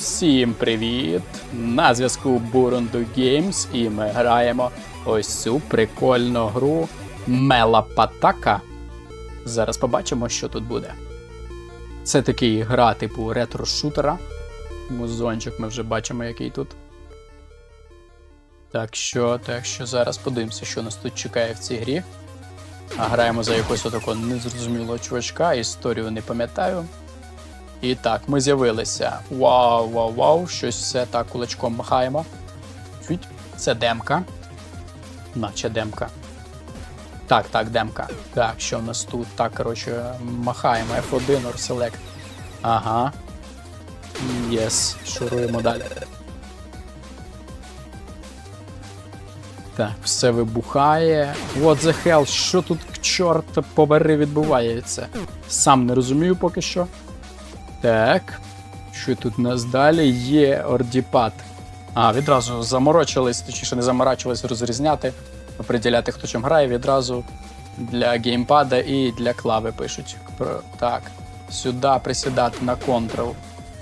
Всім привіт! На зв'язку Бурунду Games і ми граємо ось цю прикольну гру Мела Патака. Зараз побачимо, що тут буде. Це такий гра типу ретро-шутера. Музончик ми вже бачимо, який тут. Так що, так що зараз подивимося, що нас тут чекає в цій грі. А граємо за якогось отакого незрозумілого чувачка, історію не пам'ятаю. І так, ми з'явилися. Вау, вау, вау, щось все так кулачком махаємо. Чуть, це демка. Наче демка. Так, так, демка. Так, що в нас тут? Так, коротше, махаємо F1 or Select. Ага. Єс, шуруємо далі. Так, все вибухає. What the hell, що тут чорт побери відбувається? Сам не розумію поки що. Так. Що тут у нас далі? Є ордіпад. А, відразу заморочились, точніше не заморачувались розрізняти, оприділяти, хто чим грає, відразу для геймпада і для клави пишуть. Так. Сюди присідати на Ctrl.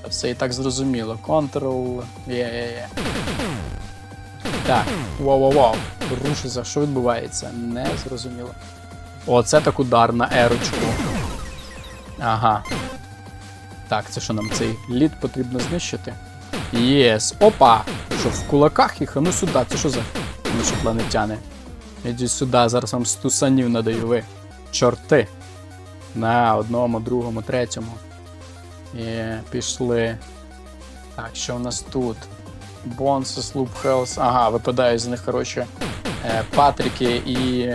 Все і так зрозуміло. Ctrl. Є-є-є. Так, вау-вау-вау. Рушиться, що відбувається? Не зрозуміло. Оце так удар на ерочку. Ага. Так, це що нам цей лід потрібно знищити? Єс. Опа! Що в кулаках їх? А ну сюди, це що за іншопланетяни? Ідіть сюди, зараз вам стусанів надаю ви. Чорти. На одному, другому, третьому. І пішли. Так, що в нас тут? Бонсис, Луп Хелс. Ага, випадають з них, коротше, е, Патріки і.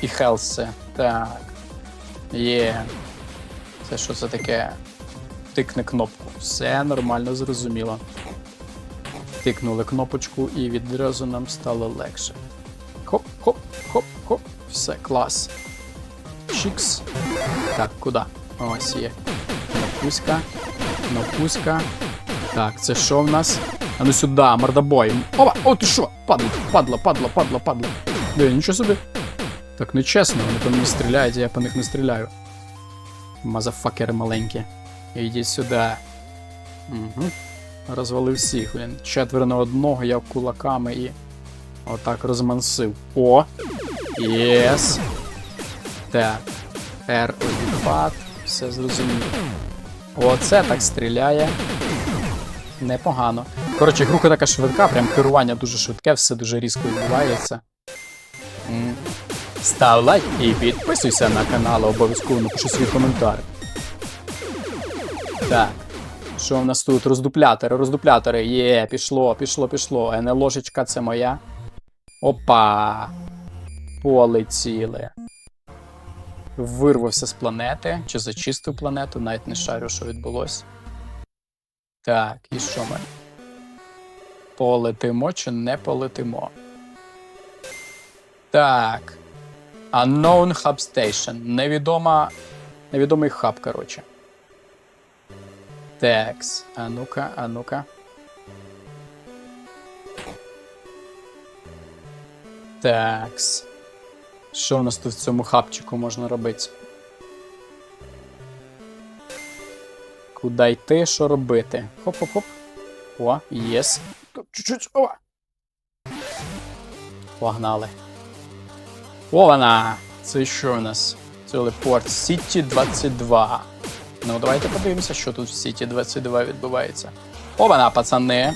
І Хелси. Так. Є. Це що це таке? Тикни кнопку. Все нормально, зрозуміло. Тикнули кнопочку і відразу нам стало легше. Хоп, хоп, хоп, хоп. Все, клас. Чікс. Так, куди? Ось є. Кнопуська. Кнопуська. Так, це що в нас? А ну сюди, мордобой. Опа! О, ти що? Падла, падла, падла, падла, падла. Де, нічого собі. Так нечесно, вони по мені стріляють, а я по них не стріляю. Мазафакери маленькі. Ідіть сюди. Угу. Розвалив всіх, блін. Четверо на одного, я кулаками і. Отак розмансив. О! Єс. Так. R одіпад. Все зрозуміло. Оце так стріляє. Непогано. Коротше, груха така швидка, прям керування дуже швидке, все дуже різко відбувається. Став лайк і підписуйся на канал, обов'язково напиши свій коментар. Так. Що в нас тут? Роздуплятори, роздуплятори. Є, пішло, пішло, пішло. НЛ ложечка це моя. Опа. Полетіли. Вирвався з планети. Чи зачистив планету, навіть не шарю, що відбулося. Так, і що ми? Полетимо чи не полетимо? Так. Unknown Hub Station. Невідома. Невідомий хаб, коротше. Текс. А ну-ка, а ну-ка. Такс. Що в нас тут в цьому хабчику можна робити? Куди йти, що робити? Хоп-хоп-хоп. О, єс. Чуть-чуть. О. Погнали. Вона! Це що у нас? Телепорт Сіті 22. Ну, давайте подивимося, що тут в Сіті 22 відбувається. Опана, пацани.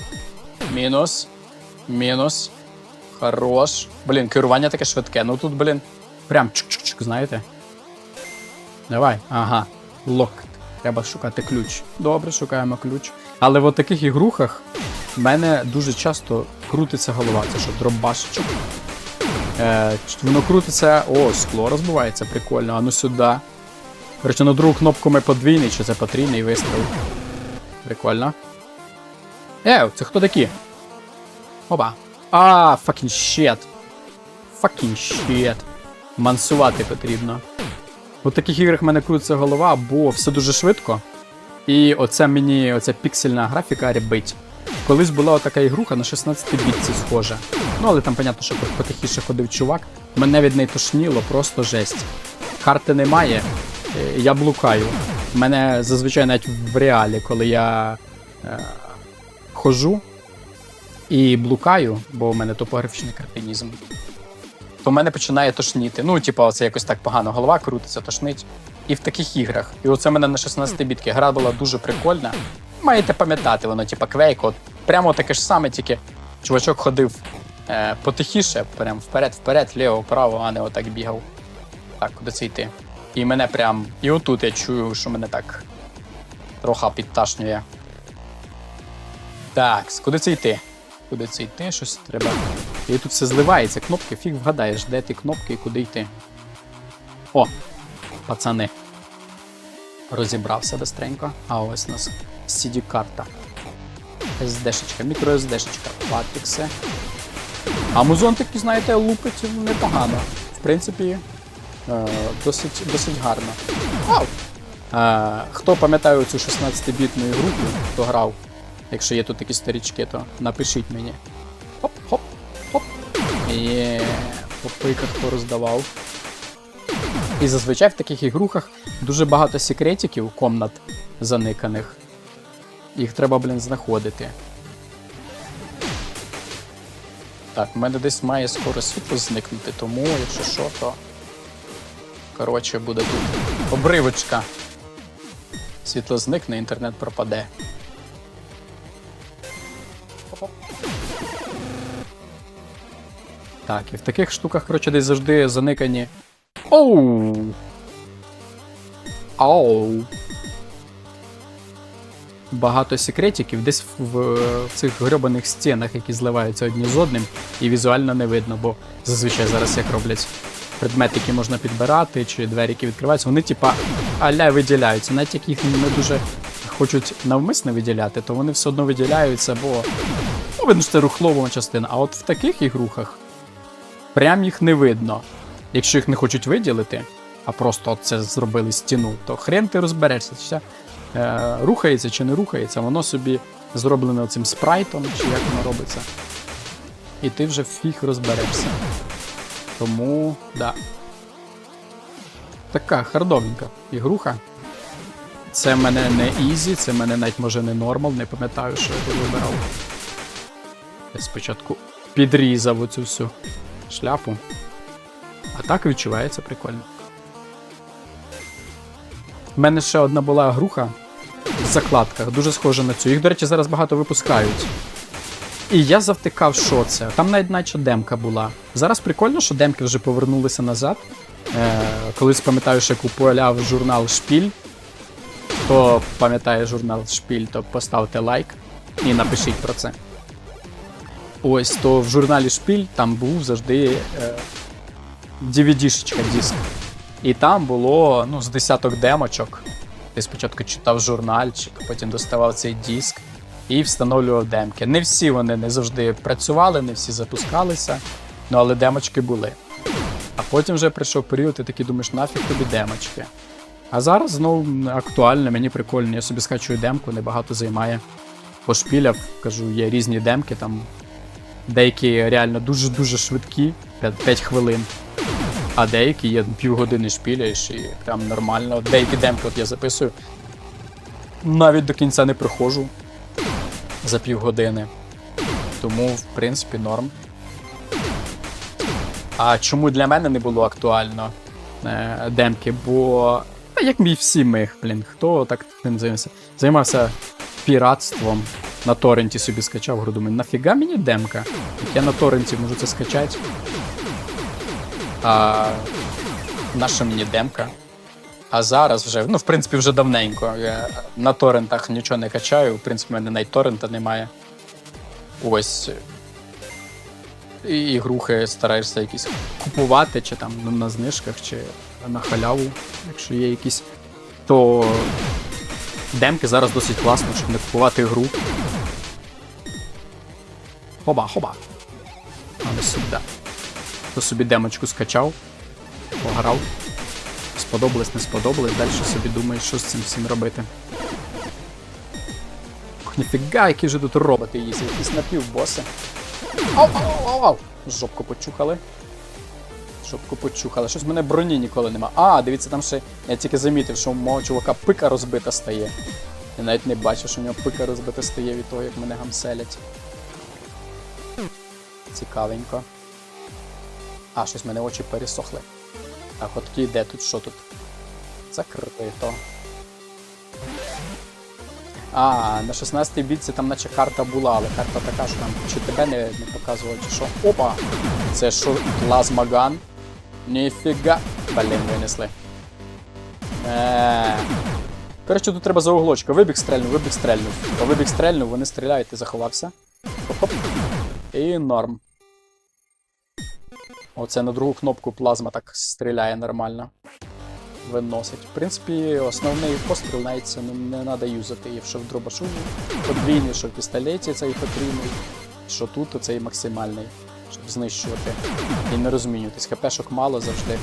Мінус. Мінус. Хорош. Блін, керування таке швидке. Ну тут, блін, прям чик-чик-чик, знаєте. Давай, ага. Лок. Треба шукати ключ. Добре, шукаємо ключ. Але в таких ігрухах в мене дуже часто крутиться голова. Це що, дробашечок. Е, воно крутиться. О, скло розбивається, прикольно. А ну сюди. Короче, на другу кнопку ми подвійний, чи це потрійний вистріл. Прикольно. Е, це хто такі? Опа. А, fucking shit. Fucking shit. Мансувати потрібно. У таких іграх в мене крутиться голова, бо все дуже швидко. І оце мені, оця піксельна графіка рябить. Колись була така ігруха на 16 бітці схожа. Ну, але там, понятно, що потихіше ходив чувак. Мене від неї тошніло, просто жесть. Карти немає, е, я блукаю. Мене зазвичай навіть в реалі, коли я е, хожу і блукаю, бо в мене топографічний кретинізм, то мене починає тошніти. Ну, типу, це якось так погано голова крутиться, тошнить. І в таких іграх. І оце мене на 16 бітки гра була дуже прикольна. Маєте пам'ятати, воно, типу, квейк, от прямо таке ж саме, тільки чувачок ходив е, потихіше, прям вперед-вперед, ліво, вправо, а не отак бігав. Так, куди це йти? І мене прям. І отут я чую, що мене так трохи підташнює. Так, куди це йти? Куди це йти? Щось треба. І тут все зливається, кнопки, фіг вгадаєш, де ті кнопки і куди йти. О, пацани. Розібрався бистренько. А ось у нас CD-карта. SD-шечка, мікро SD-шечка, патрікси. А музон такий, знаєте, лупить непогано. В принципі, е, досить, досить гарно. Вау! Е, хто пам'ятає цю 16-бітну ігру, хто грав, якщо є тут такі старічки, то напишіть мені. Хоп-хоп, хоп. Є, по пиках пороздавав. І зазвичай в таких ігрухах дуже багато секретиків, комнат заниканих. Їх треба, блін, знаходити. Так, в мене десь має скоро світло зникнути, тому, якщо що, то. Коротше, буде тут обривочка. Світло зникне, інтернет пропаде. Так, і в таких штуках, коротше, десь завжди заникані. Оу! Оу! Багато секретиків десь в, в цих грьобаних стінах, які зливаються одні з одним, і візуально не видно, бо зазвичай зараз як роблять предмети, які можна підбирати, чи двері, які відкриваються, вони типа аля виділяються. Навіть як їх не дуже хочуть навмисно виділяти, то вони все одно виділяються, бо ну, видно, що це рухлова частина. А от в таких ігрухах прям їх не видно. Якщо їх не хочуть виділити, а просто це зробили стіну, то хрен ти розберешся, е, рухається чи не рухається, воно собі зроблене цим спрайтом, чи як воно робиться. І ти вже фіг розберешся. Тому, да. Така хардовенька ігруха. Це в мене не ізі, це в мене навіть може не нормал, не пам'ятаю, що я тут вибирав. Я спочатку підрізав оцю всю шляпу. А так відчувається прикольно. У мене ще одна була груха в закладках, дуже схожа на цю. Їх, до речі, зараз багато випускають. І я завтикав, що це. Там навіть наче демка була. Зараз прикольно, що демки вже повернулися назад. Е, колись пам'ятаю, що купував журнал Шпіль. Хто пам'ятає журнал Шпіль, то поставте лайк і напишіть про це. Ось то в журналі Шпіль там був завжди е, DVD-шечка диск. І там було ну, з десяток демочок. Ти спочатку читав журнальчик, потім доставав цей диск і встановлював демки. Не всі вони не завжди працювали, не всі запускалися, ну але демочки були. А потім вже прийшов період, і такий думаєш, нафіг тобі демочки. А зараз знову актуально, мені прикольно. Я собі скачую демку, небагато займає. Пошпіляв, кажу, є різні демки, там деякі реально дуже-дуже швидкі, 5, 5 хвилин. А деякі є півгодини шпіляєш і прям нормально. Деякі демки от я записую. Навіть до кінця не приходжу за півгодини. Тому, в принципі, норм. А чому для мене не було актуально е, демки? Бо. Та як мій всі мих, блін, хто так тим займався? Займався піратством. На торренті собі скачав, говорю, думаю, нафіга мені демка? Як я на торренті можу це скачати. А наша мені демка. А зараз вже, ну, в принципі, вже давненько. Я на торрентах нічого не качаю, в принципі, в мене навіть торрента немає. Ось. І ігрухи стараєшся якісь купувати, чи там ну, на знижках, чи на халяву, якщо є якісь. То демки зараз досить класно, щоб не купувати гру. Хоба, хоба. А не сюди. То собі демочку скачав, пограв. Сподобалось, не сподобалось, далі собі думаєш, що з цим всім робити. Ніфіга, які же тут роботи їздять, якісь напівбоси. Ау, ау, ау, ау! Жопку почухали. Жопку почухали. Щось в мене броні ніколи нема. А, дивіться, там ще. Я тільки замітив, що у мого чувака пика розбита стає. Я навіть не бачу, що у нього пика розбита стає від того, як мене гамселять. Цікавенько. А, щось в мене очі пересохли. От тоді йде тут, що тут? Закрито. А, на 16-й бітці там наче карта була, але карта така, що там чи тебе не, не показувало, чи що. Опа! Це що, плазмаган? Ніфіга. Блін, винесли. Е. Коротше, тут треба за углочка. Вибіг стрельнув, вибіг стрельнув. Вибіг стрельнув, вони стріляють, ти заховався. Хоп-хоп. І норм. Оце на другу кнопку плазма так стріляє нормально. Виносить. В принципі, основний постріл навіть це не, треба юзати. І що в дробашу подвійний, що в пістолеті цей потрібний, що тут оцей максимальний, щоб знищувати. І не розмінюватись. ХПшок мало завжди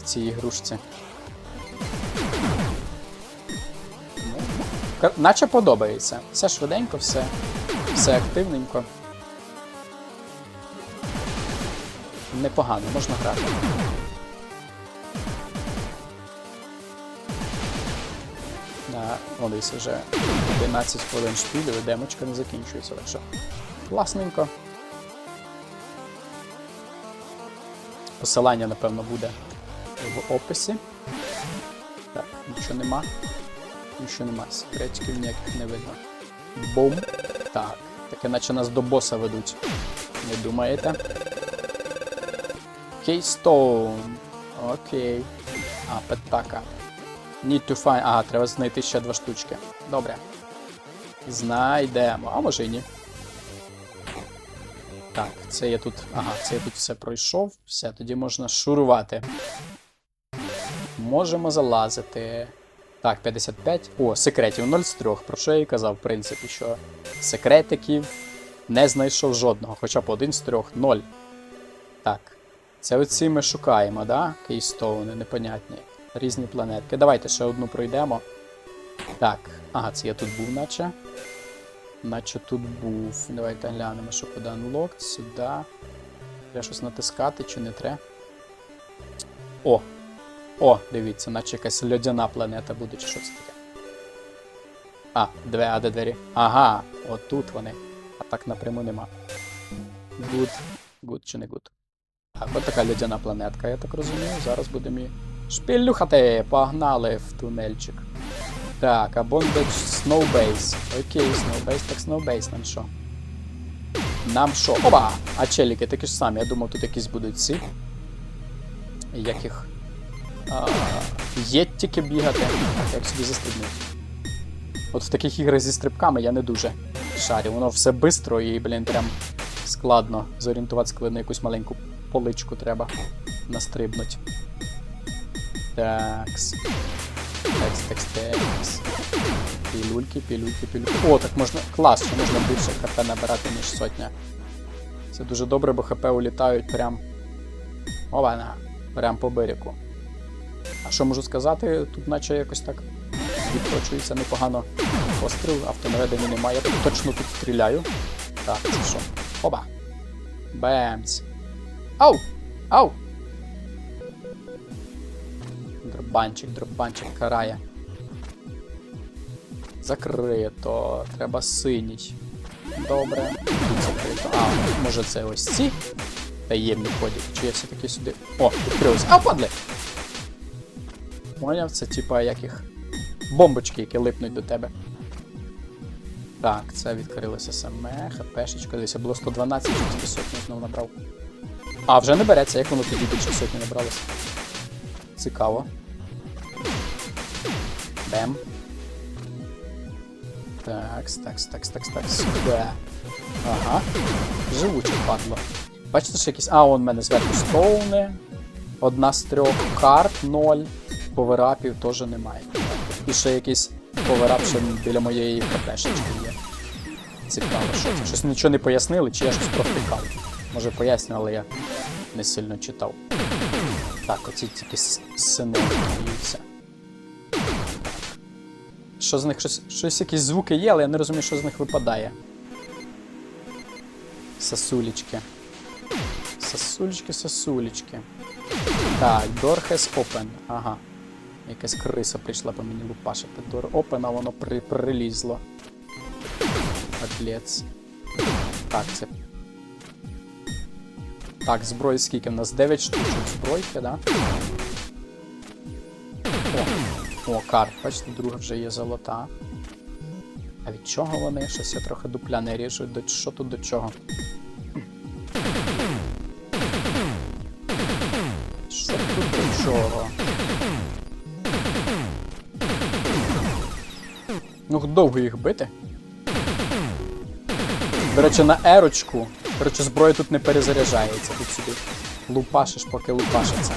в цій ігрушці. Наче подобається. Все швиденько, все, все активненько. Непогано, можна грати. На, о, дивись, вже 11 хвилин шпілю, і демочка не закінчується, так що класненько. Посилання, напевно, буде в описі. Так, нічого нема. Нічого нема, секретиків ніяких не видно. Бум. Так, таке наче нас до боса ведуть. Не думаєте? Кейстоун. Окей. А, петака. Need to find. Ага, треба знайти ще два штучки. Добре. Знайдемо. А може і ні. Так, це я тут. Ага, це я тут все пройшов. Все, тоді можна шурувати. Можемо залазити. Так, 55. О, секретів 0 з 3. Про що я і казав, в принципі, що секретиків не знайшов жодного, хоча б один з трьох 0. Так. Це оці ми шукаємо, да? Кейстоуни, непонятні. Різні планетки. Давайте ще одну пройдемо. Так. Ага, це я тут був, наче. Наче тут був. Давайте глянемо, що куди Unlocked, сюди. Треба щось натискати чи не треба. О! О, дивіться, наче якась льодяна планета буде, чи що це таке. А, две, а двері? Ага, отут вони. А так напряму нема. Good. Good чи не good? От така льодяна планетка, я так розумію. Зараз будемо її шпілюхати. Погнали в тунельчик. Так, а Bondage Snowbase. Окей, Snowbase, так Snowbase, нам що? Нам що? Опа! А челіки такі ж самі. Я думав, тут якісь будуть ці. Як їх. А, Єттіки бігати. Як собі застрибнути. От в таких іграх зі стрибками я не дуже шарю. Воно все бистро і, блін, прям складно зорієнтуватися, коли на якусь маленьку поличку треба настрибнуть. Такс. Такс, такс, такс. Пілюльки, пілюльки, пілюльки. О, так можна. Клас, що можна більше хп набирати, ніж сотня. Це дуже добре, бо хп улітають прям. Ована. Прям по берегу. А що можу сказати? Тут наче якось так відкочується непогано постріл, автонаведення немає. Я точно тут стріляю. Так, це що? Оба. Бемц. Ау! Ау! Дробанчик, дробанчик карає. Закрито. Треба синій. Добре. Закрито. А, може це ось ці таємні ходять. Чи я все-таки сюди. О, відкрилось. А, падли! Поняв, це типа яких бомбочки, які липнуть до тебе. Так, це відкрилося саме. ХПшечка. Десь було 112, чи тільки сотню знову набрав. А, вже не береться, як воно тоді більше сотні набралося. Цікаво. Бем. Такс, такс, такс, такс, такс. Сюди. Ага. Живуче падло. Бачите, що якісь. А, он в мене зверху стоуни. Одна з трьох карт, ноль. Поверапів теж немає. І ще якийсь поверап ще біля моєї КПшечки є. Цікаво, що це. Щось нічого не пояснили, чи я щось провтикав. Може поясню, але я не сильно читав. Так, оці тільки сини б'ються. Що з них щось, щось якісь звуки є, але я не розумію, що з них випадає. Сосулечки. Сосулечки, сосулечки. Так, door has open. Ага. Якась криса прийшла по мені лупашити. Дор- Опена воно при... прилізло. Атлец. Так, це. Так, зброї скільки в нас? 9 штучок збройки, да? О, о, карт, бачите, друга вже є золота. А від чого вони? Щось я трохи дупля не ріжу. До, що тут до чого? Що тут до чого? Ну, довго їх бити. До речі, на ерочку. Коротше, зброя тут не перезаряджається. Тут собі лупашиш, поки лупашиться.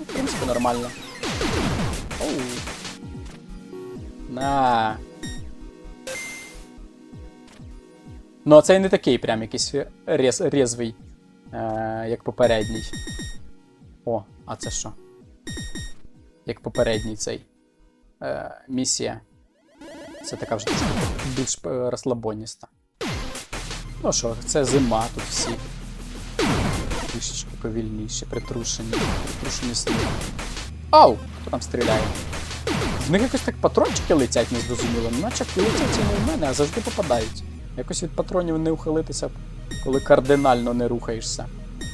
В принципі, нормально. Оу. На. Ну, а цей не такий прям якийсь рез, резвий, е, як попередній. О, а це що? Як попередній цей. Е, місія. Це така вже більш е, розслабоніста. Ну що, це зима, тут всі. Трішечки повільніші, притрушені. Притрушені сніг. Ау! Хто там стріляє? В них якось так патрончики летять незрозуміло, ну наче летять і не в мене, а завжди попадають. Якось від патронів не ухилитися, коли кардинально не рухаєшся.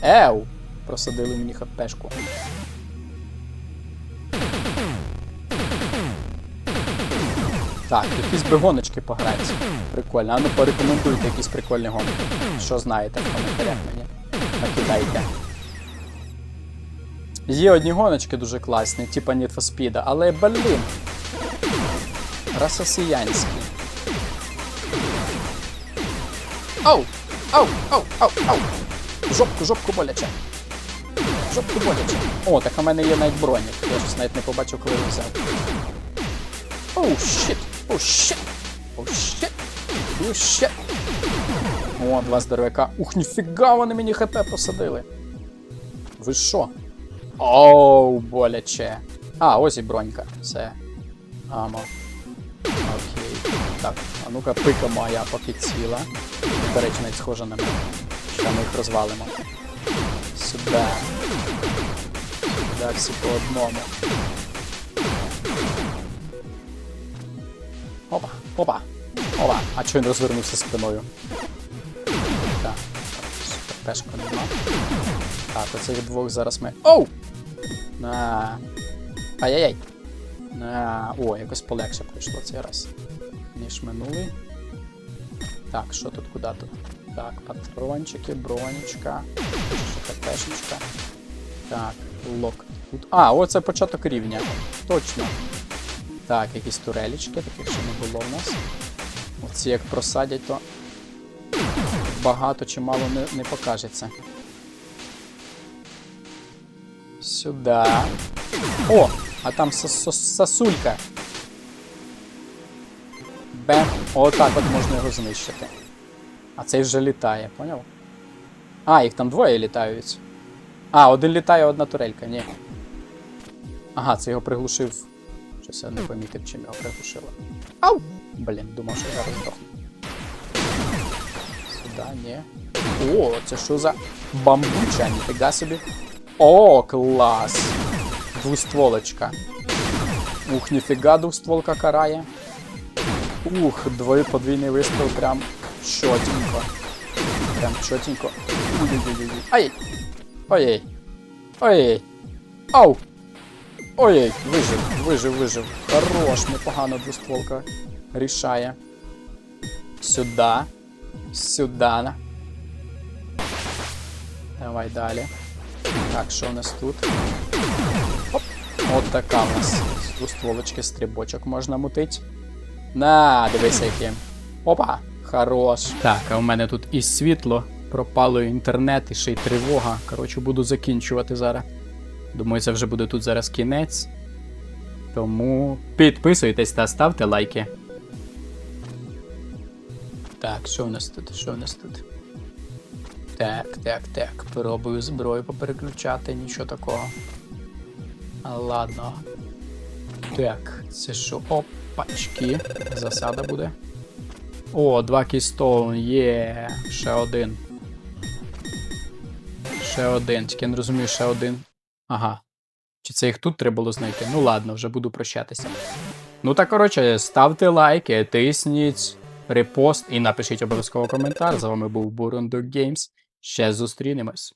Еу! Просадили мені хпшку. Так, якісь би гоночки пограти. Прикольно. А ну порекомендуйте якісь прикольні гонки. Що знаєте в коментарях мені. Накидайте. Є одні гоночки дуже класні, типа Need for Speed, але блін. Рососіянські. Ау! Ау! Ау! Ау! Ау! Жопку, жопку боляче. Жопку боляче. О, так у мене є навіть бронік. Я щось навіть не побачив, коли він взяв. Оу, щит! Оу, щит! Оу, щит! Оу, щит! О, два здоровяка. Ух, ніфіга вони мені хп посадили. Ви що? Оу, боляче. А, ось і бронька. Все. Амо. Окей. Так, а ну-ка пика моя поки ціла. До речі, навіть схожа на мене. Що ми їх розвалимо. Сюди. Сюди всі по одному. Опа, опа, опа. А чого він розвернувся спиною? Так. Пешку нема. Так, оцих двох зараз ми. Оу! На. Ай-яй-яй. На. О, якось полегше пройшло цей раз. Ніж минулий. Так, що тут, куди тут? Так, патрончики, бронечка. Ще ХПшечка. Так, лок. Тут. А, оце початок рівня. Точно. Так, якісь турелічки, таких ще не було в нас. Оці як просадять, то багато чи мало не, не покажеться. Сюди. О! А там сос- сос- сосулька. Бем. Отак от можна його знищити. А цей вже літає, поняв? А, їх там двоє літають. А, один літає, одна турелька, ні. Ага, це його приглушив. Щось я не помітив, чим його приглушило. Ау! Блін, думав, що зараз здохну. Сюди, ні. О, це що за бамбуча, ніфіга собі. О, клас! Двустволочка. Ух, ніфіга двустволка карає. Ух, двоє подвійний вистріл прям чотенько. Прям чотенько. Ой-ой-ой. Ай! Ой-ой. Ой-ой. Ау! Ой-ой, вижив, вижив, вижив. Хорош, непогано двустволка рішає. Сюда. Сюда. Давай далі. Так, що у нас тут? Оп. От така у нас. З двустволочки стрибочок можна мутить. На, дивися який. Опа! Хорош. Так, а у мене тут і світло, пропало інтернет, і ще й тривога. Коротше, буду закінчувати зараз. Думаю, це вже буде тут зараз кінець. Тому підписуйтесь та ставте лайки. Так, що в нас тут? Що в нас тут? Так, так, так. Пробую зброю попереключати, нічого такого. Ладно. Так, це що? Опачки. Засада буде. О, два кістоун, є. Ще один. Ще один. Тільки не розумію, ще один. Ага. Чи це їх тут треба було знайти? Ну ладно, вже буду прощатися. Ну та коротше, ставте лайки, тисніть репост і напишіть обов'язково коментар. З вами був Бурундук Геймс. Ще зустрінемось.